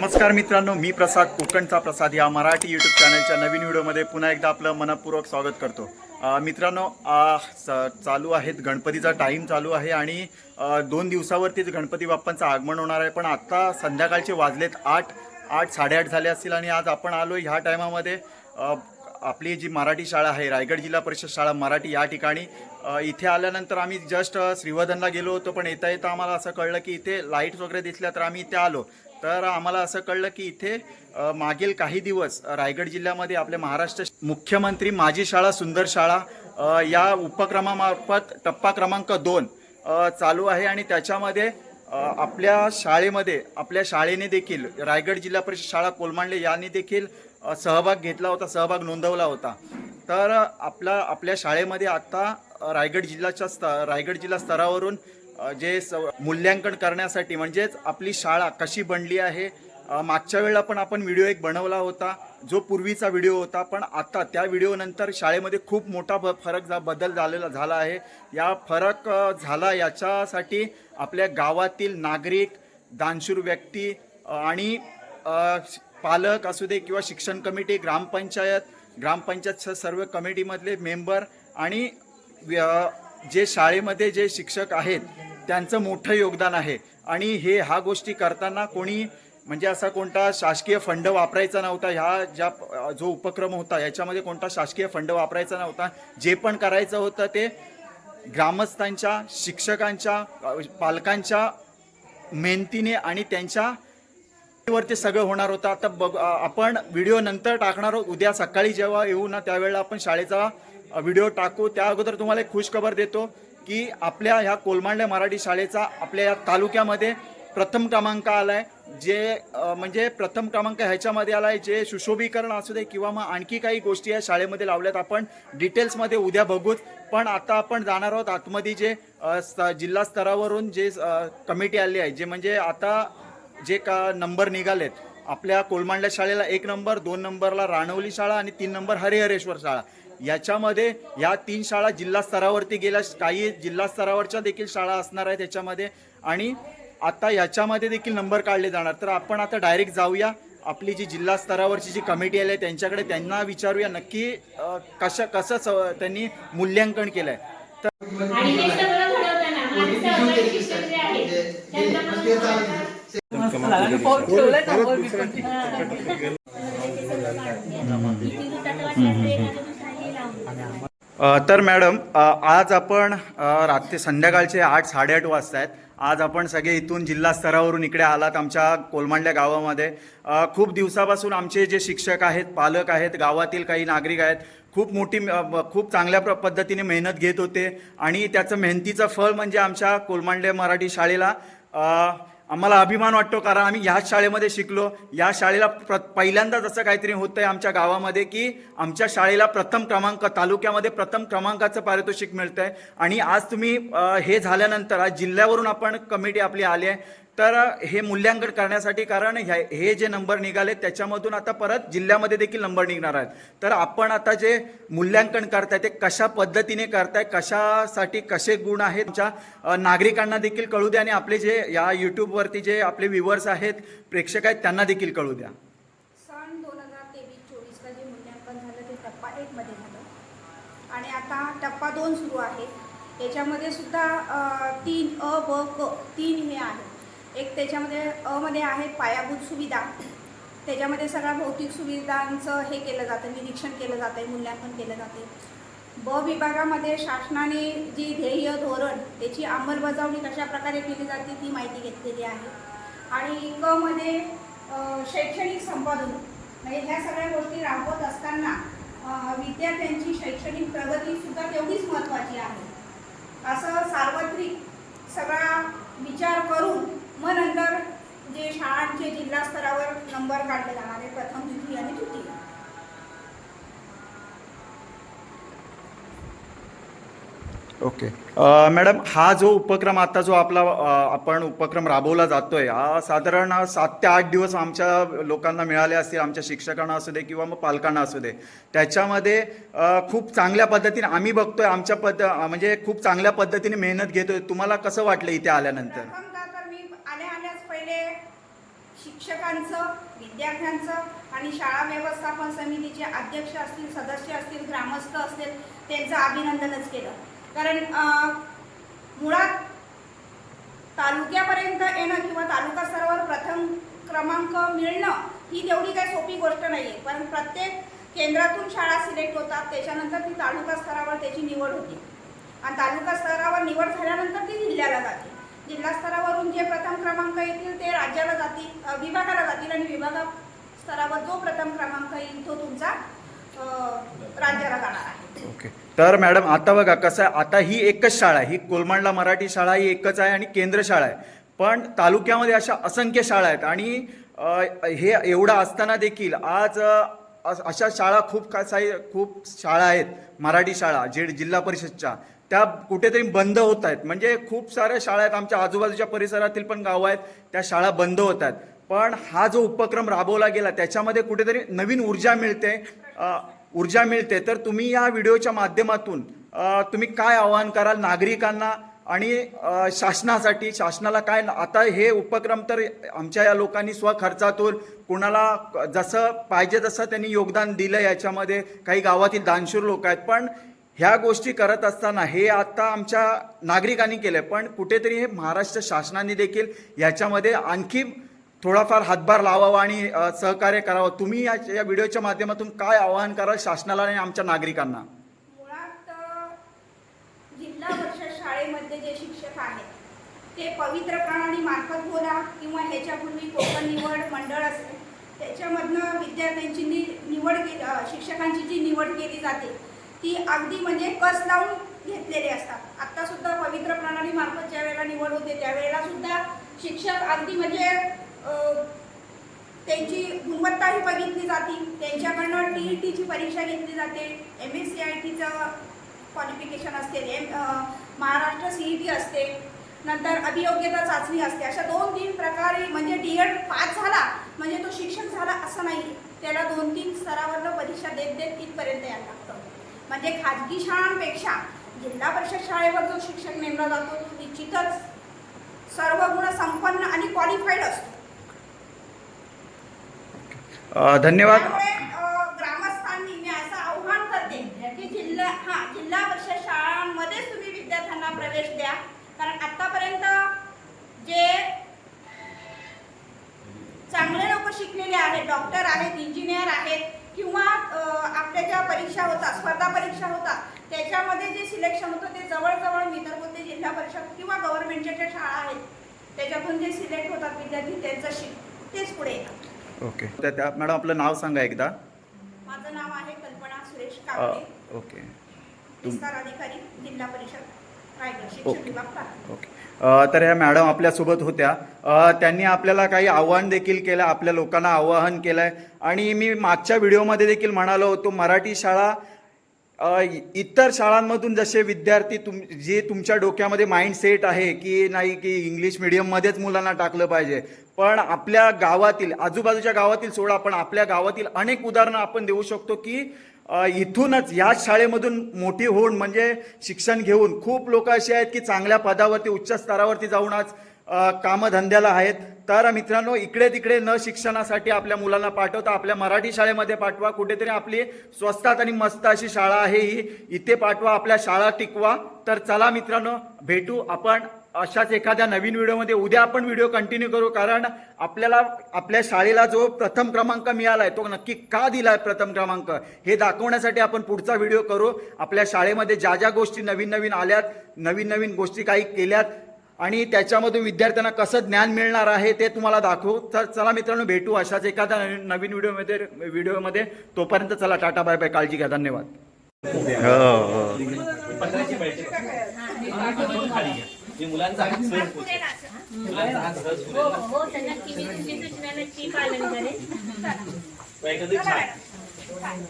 नमस्कार मित्रांनो मी प्रसाद कोकणचा प्रसाद या मराठी यूट्यूब चॅनलच्या नवीन व्हिडिओमध्ये पुन्हा एकदा आपलं मनपूर्वक स्वागत करतो. मित्रांनो स- चालू आहेत गणपतीचा टाईम चालू आहे आणि दोन दिवसावरतीच गणपती बाप्पांचं आगमन होणार आहे. पण आत्ता संध्याकाळचे वाजलेत आठ आठ साडेआठ झाले असतील आणि आज आपण आलो ह्या टायमामध्ये आपली जी मराठी शाळा आहे रायगड जिल्हा परिषद शाळा मराठी या ठिकाणी. इथे आल्यानंतर आम्ही जस्ट श्रीवर्धनला गेलो होतो पण येता येता आम्हाला असं कळलं की इथे लाईट्स वगैरे दिसल्या तर आम्ही इथे आलो. तर आम्हाला असं कळलं की इथे मागील काही दिवस रायगड जिल्ह्यामध्ये आपले महाराष्ट्र मुख्यमंत्री माझी शाळा सुंदर शाळा या उपक्रमामार्फत टप्पा क्रमांक दोन चालू आहे आणि त्याच्यामध्ये आपल्या शाळेमध्ये आपल्या शाळेने देखील रायगड जिल्हा परिषद शाळा कोलमांडले यांनी देखील सहभाग घेतला होता सहभाग नोंदवला होता. तर आपला आपल्या शाळेमध्ये आत्ता रायगड जिल्ह्याच्या स्त रायगड जिल्हा स्तरावरून जे स मूल्यांकन करण्यासाठी म्हणजेच आपली शाळा कशी बनली आहे मागच्या वेळेला पण आपण व्हिडिओ एक बनवला होता जो पूर्वीचा व्हिडिओ होता पण आता त्या व्हिडिओनंतर शाळेमध्ये खूप मोठा ब फरक जा बदल झालेला झाला आहे. या फरक झाला याच्यासाठी आपल्या गावातील नागरिक दानशूर व्यक्ती आणि पालक असू दे किंवा शिक्षण कमिटी ग्रामपंचायत ग्रामपंचायत सर्व कमिटीमधले मेंबर आणि व्य- जे शाळेमध्ये जे शिक्षक आहेत त्यांचं मोठं योगदान आहे. आणि हे ह्या गोष्टी करताना कोणी म्हणजे असा कोणता शासकीय फंड वापरायचा नव्हता ह्या ज्या जो उपक्रम होता याच्यामध्ये कोणता शासकीय फंड वापरायचा नव्हता. जे पण करायचं होतं ते ग्रामस्थांच्या शिक्षकांच्या पालकांच्या मेहनतीने आणि त्यांच्या वरती सगळं होणार होतं. आता बघ आपण व्हिडिओ नंतर टाकणार आहोत. उद्या सकाळी जेव्हा येऊ ना त्यावेळेला आपण शाळेचा व्हिडिओ टाकू. त्या अगोदर तुम्हाला एक खुशखबर देतो. की आपल्या ह्या कोलमांडले मराठी शाळेचा आपल्या या तालुक्यामध्ये प्रथम क्रमांक आलाय जे म्हणजे प्रथम क्रमांक ह्याच्यामध्ये आलाय जे सुशोभीकरण असू दे किंवा मग आणखी काही गोष्टी या शाळेमध्ये लावल्यात आपण डिटेल्समध्ये उद्या बघूच पण आता आपण जाणार आहोत आतमध्ये जे जिल्हा स्तरावरून जे कमिटी आली आहे जे म्हणजे आता जे का नंबर निघालेत आपल्या कोलमांडल्या शाळेला एक नंबर दोन नंबरला राणवली शाळा आणि तीन नंबर हरिहरेश्वर शाळा. याच्यामध्ये या तीन शाळा जिल्हा स्तरावरती गेल्या काही जिल्हा स्तरावरच्या देखील शाळा असणार आहेत त्याच्यामध्ये आणि आता याच्यामध्ये देखील नंबर काढले जाणार. तर आपण आता डायरेक्ट जाऊया. आपली जी जिल्हा स्तरावरची जी कमिटी आली आहे त्यांच्याकडे त्यांना विचारूया नक्की कशा कसं स- त्यांनी मूल्यांकन केलंय. तर तर मॅडम आज आपण रात्री संध्याकाळचे आठ साडेआठ वाजता आहेत आज आपण सगळे इथून जिल्हा स्तरावरून इकडे आलात आमच्या कोलमांडल्या गावामध्ये. खूप दिवसापासून आमचे जे शिक्षक आहेत पालक आहेत गावातील काही नागरिक आहेत खूप मोठी खूप चांगल्या प्र पद्धतीने मेहनत घेत होते. आणि त्याचं मेहनतीचं फळ म्हणजे आमच्या कोलमांडल्या मराठी शाळेला आम्हाला अभिमान वाटतो कारण आम्ही ह्याच शाळेमध्ये शिकलो. या शाळेला प्र पहिल्यांदाच असं काहीतरी होतं आहे आमच्या गावामध्ये की आमच्या शाळेला प्रथम क्रमांक तालुक्यामध्ये प्रथम क्रमांकाचं पारितोषिक मिळतं आहे आणि आज तुम्ही हे झाल्यानंतर आज जिल्ह्यावरून आपण कमिटी आपली आली आहे. तर हे मूल्यांकन करण्यासाठी कारण ह्या- हे जे नंबर निघाले त्याच्यामधून आता परत जिल्ह्यामध्ये देखील नंबर निघणार आहेत. तर आपण आता जे मूल्यांकन करताय ते कशा पद्धतीने करताय कशासाठी कसे गुण आहेत तुमच्या नागरिकांना देखील कळू द्या आणि आपले जे या यूट्यूबवरती जे आपले व्ह्युअर्स आहेत प्रेक्षक आहेत त्यांना देखील कळू द्या. सन दोन हजार तेवीस चोवीसला जे मूल्यांकन झालं ते टप्पा एकमध्ये झालं. आणि आता टप्पा दोन सुरू आहे. याच्यामध्ये सुद्धा तीन अ ब क तीन हे आहेत. एक त्याच्यामध्ये अमध्ये आहे आहेत पायाभूत सुविधा. त्याच्यामध्ये सगळ्या भौतिक सुविधांचं हे केलं जातं निरीक्षण केलं जातं आहे मूल्यांकन केलं जाते ब विभागामध्ये शासनाने जी ध्येय धोरण त्याची अंमलबजावणी कशा प्रकारे केली जाते ती माहिती घेतलेली आहे. आणि क मध्ये शैक्षणिक संपादन म्हणजे ह्या सगळ्या गोष्टी राबवत असताना विद्यार्थ्यांची शैक्षणिक प्रगतीसुद्धा तेवढीच महत्त्वाची आहे. असं सार्वत्रिक सगळा विचार करून मग नंतर जे शाळांचे जिल्हा स्तरावर नंबर काढले जाणार आहे प्रथम द्वितीय आणि तृतीय. ओके. मॅडम हा जो उपक्रम आता जो आपला आपण उपक्रम राबवला जातोय हा साधारण सात ते आठ दिवस आमच्या लोकांना मिळाले असतील आमच्या शिक्षकांना असू दे किंवा मग पालकांना असू दे. त्याच्यामध्ये खूप चांगल्या पद्धतीने आम्ही बघतोय आमच्या पद्ध म्हणजे खूप चांगल्या पद्धतीने मेहनत घेतोय. तुम्हाला कसं वाटलं इथे आल्यानंतर प्रथमतः तर मी आल्या आल्याच पहिले शिक्षकांना शिक्षकांचं विद्यार्थ्यांचं आणि शाळा व्यवस्थापन समितीचे अध्यक्ष असतील सदस्य असतील ग्रामस्थ असतील त्यांचं अभिनंदनच केलं. कारण मुळात तालुक्यापर्यंत येणं किंवा तालुका स्तरावर प्रथम क्रमांक मिळणं ही तेवढी काही सोपी गोष्ट नाही आहे पण प्रत्येक केंद्रातून शाळा सिलेक्ट होतात त्याच्यानंतर ती तालुका स्तरावर त्याची निवड होते. आणि तालुका स्तरावर निवड झाल्यानंतर ती जिल्ह्याला जाते. जिल्हा स्तरावरून जे प्रथम क्रमांक येतील ते राज्याला जातील विभागाला जातील आणि विभागा स्तरावर जो प्रथम क्रमांक येईल तो तुमचा राज्याला जाणार आहे. ओके. तर मॅडम आता बघा कसं आहे आता ही एकच शाळा आहे. ही कोलमांडला मराठी शाळा ही एकच आहे आणि केंद्र शाळा आहे. पण तालुक्यामध्ये अशा असंख्य शाळा आहेत आणि हे एवढं असताना देखील आज अशा शाळा खूप काही खूप शाळा आहेत. मराठी शाळा जे जिल्हा परिषदच्या. त्या कुठेतरी बंद होत आहेत. म्हणजे खूप साऱ्या शाळा आहेत. आमच्या आजूबाजूच्या परिसरातील पण गावं आहेत. त्या शाळा बंद होत आहेत. पण हा जो उपक्रम राबवला गेला त्याच्यामध्ये कुठेतरी नवीन ऊर्जा मिळते. ऊर्जा मिळते. तर तुम्ही या व्हिडिओच्या माध्यमातून तुम्ही काय आवाहन कराल नागरिकांना आणि शासनासाठी? शासनाला काय आता हे उपक्रम तर आमच्या या लोकांनी स्वखर्चातून कुणाला जसं पाहिजे तसं त्यांनी योगदान दिलं याच्यामध्ये. काही गावातील दानशूर लोक आहेत. पण ह्या गोष्टी करत असताना हे आता आमच्या नागरिकांनी केलं पण कुठेतरी हे महाराष्ट्र शासनाने देखील याच्यामध्ये आणखी थोडाफार हातभार लावावा आणि सहकार्य करावं. तुम्ही या या व्हिडिओच्या माध्यमातून काय आवाहन कराल शासनाला आणि आमच्या नागरिकांना? मुळात जिल्हा परिषद शाळेमध्ये जे शिक्षक आहेत ते पवित्र प्रणाली मार्फत बोला किंवा ह्याच्यापूर्वी कोकण निवड मंडळ असेल त्याच्यामधनं विद्यार्थ्यांची निवड केली शिक्षकांची जी निवड केली जाते ती अगदी म्हणजे कस लावून घेतलेले असतात. आत्ता सुद्धा पवित्र प्रणाली मार्फत ज्या वेळेला निवड होते त्यावेळेला सुद्धा शिक्षक अगदी म्हणजे त्यांची त्यांची गुणवत्ताही बघितली जाते. त्यांच्याकडनं टी ई टीची परीक्षा घेतली जाते. एम एस सी आय टीचं क्वालिफिकेशन असते. M Maharashtra C E T असते. नंतर अभियोग्यता चाचणी असते. अशा दोन तीन प्रकारे म्हणजे डी एड पास झाला म्हणजे तो शिक्षक झाला असं नाही. त्याला दोन तीन स्तरावरनं परीक्षा देत देत इथपर्यंत यायला. म्हणजे खाजगी शाळांपेक्षा जिल्हा परिषद शाळेवर जो शिक्षक नेमला जातो तो निश्चितच सर्व गुण संपन्न आणि क्वालिफाईड असतो. धन्यवाद. ग्रामस्थांनी मी असं आव्हान करते की जिल्हा हा जिल्हा परिषद शाळांमध्येच तुम्ही विद्यार्थ्यांना प्रवेश द्या. कारण आतापर्यंत जे चांगले लोक शिकलेले आहेत डॉक्टर आहेत इंजिनियर आहेत किंवा आपल्या ज्या परीक्षा होतात स्पर्धा परीक्षा होतात त्याच्यामध्ये जे सिलेक्शन होतं ते जवळजवळ मी तर बोलते जिल्हा परिषद किंवा गव्हर्नमेंटच्या ज्या शाळा आहेत त्याच्यातून जे सिलेक्ट होतात विद्यार्थी त्यांचं शिक तेच पुढे येतात ओके. तर त्या मॅडम आपलं नाव सांगा एकदा. माझं नाव आहे कल्पना सुरेश काकडे. ओके. विस्तार अधिकारी जिल्हा परिषद. ओके. तर ह्या मॅडम आपल्यासोबत होत्या. त्यांनी आपल्याला काही आव्हान देखील केलं आपल्या लोकांना आवाहन केलं आहे आणि मी मागच्या व्हिडिओमध्ये देखील म्हणालो होतो मराठी शाळा इतर शाळांमधून जसे विद्यार्थी तुम जे तुमच्या डोक्यामध्ये माइंडसेट आहे की नाही की इंग्लिश मिडियममध्येच मुलांना टाकलं पाहिजे. पण आपल्या गावातील आजूबाजूच्या गावातील सोडा पण आपल्या गावातील अनेक उदाहरणं आपण देऊ शकतो की इथूनच याच शाळेमधून मोठी होऊन म्हणजे शिक्षण घेऊन खूप लोक असे आहेत की चांगल्या पदावरती उच्च स्तरावरती जाऊन आज कामधंद्याला आहेत. तर मित्रांनो इकडे तिकडे न शिक्षणासाठी आपल्या मुलांना पाठवता आपल्या मराठी शाळेमध्ये पाठवा. कुठेतरी आपली स्वस्तात आणि मस्त अशी शाळा आहे ही. इथे पाठवा आपल्या शाळा टिकवा. तर चला मित्रांनो भेटू आपण अशाच एखाद्या नवीन व्हिडिओमध्ये उद्या आपण व्हिडिओ कंटिन्यू करू कारण आपल्याला आपल्या शाळेला जो प्रथम क्रमांक मिळाला आहे तो नक्की का दिला आहे प्रथम क्रमांक? हे दाखवण्यासाठी आपण पुढचा व्हिडिओ करू. आपल्या शाळेमध्ये ज्या ज्या गोष्टी नवीन नवीन आल्यात नवीन नवीन गोष्टी काही केल्यात आणि त्याच्यामधून विद्यार्थ्यांना कसं ज्ञान मिळणार आहे ते तुम्हाला दाखवू. तर चला मित्रांनो भेटू अशाच एखाद्या नवीन नवीन व्हिडिओमध्ये व्हिडिओमध्ये. तोपर्यंत चला टाटा बाय बाय काळजी घ्या धन्यवाद. हो हो. मी मुलांचा हात सहज पोचेल. मुलांचा हात सहज हो पुरेल. हो तर नक्की मी तुमची सूचना नक्की पालन करेन पण एखादं छान. माझे.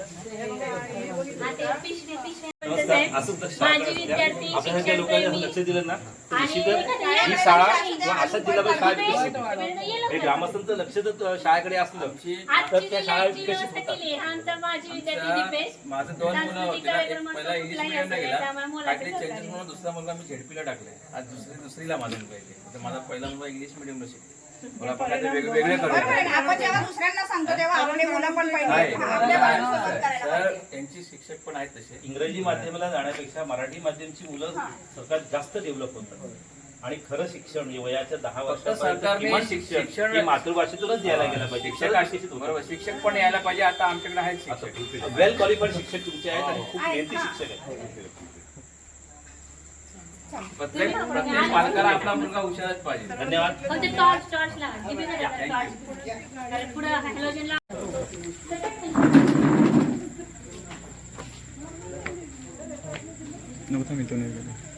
विद्यार्थी लोकांनी शिक्षण लक्ष दिलं ना ही शाळा अशाच जिल्हा परिषद शाळा ग्रामस्थांचं लक्ष जर शाळेकडे असलं. तर त्या शाळा विकसित होतात माझी दोन मुलं होते पहिला इंग्लिश मिडियमला गेला. सहकार्य. चेंजेस म्हणून दुसरा मुलगा मी झेडपीला टाकलाय. आज दुसरी दुसरीला माझा मुलगा तर माझा पहिला मुलगा इंग्लिश मिडियमला शिकतो. आपण जेव्हा दुसऱ्यांना सांगतो तेव्हा आपली मुलं पण पाहिजे. त्यांची शिक्षक पण आहेत तसे. इंग्रजी माध्यमाला जाण्यापेक्षा मराठी माध्यमची मुलं सगळ्यात जास्त डेव्हलप होतात. आणि खरं शिक्षण म्हणजे वयाच्या दहा वर्षापर्यंत किमान शिक्षण- शिक्षण हे मातृभाषेतूनच द्यायला गेलं पाहिजे. शिक्षक शिक्षक बरोबर शिक्षक पण यायला पाहिजे. आता आमच्याकडे आहेत शिक्षक. वेल क्वालिफाईड शिक्षक तुमचे आहेत आणि खूप आहेत, मेहनती हा. शिक्षक आहेत. प्रत्येक प्रत्येक पालकाला आपला मुलगा हुशारच पाहिजे. धन्यवाद. हो ते टॉर्च टॉर्च लावा. टीव्ही मध्ये टॉर्च पुढे. हॅलोजन लावा. नव्हता मी तो नाही गेलो.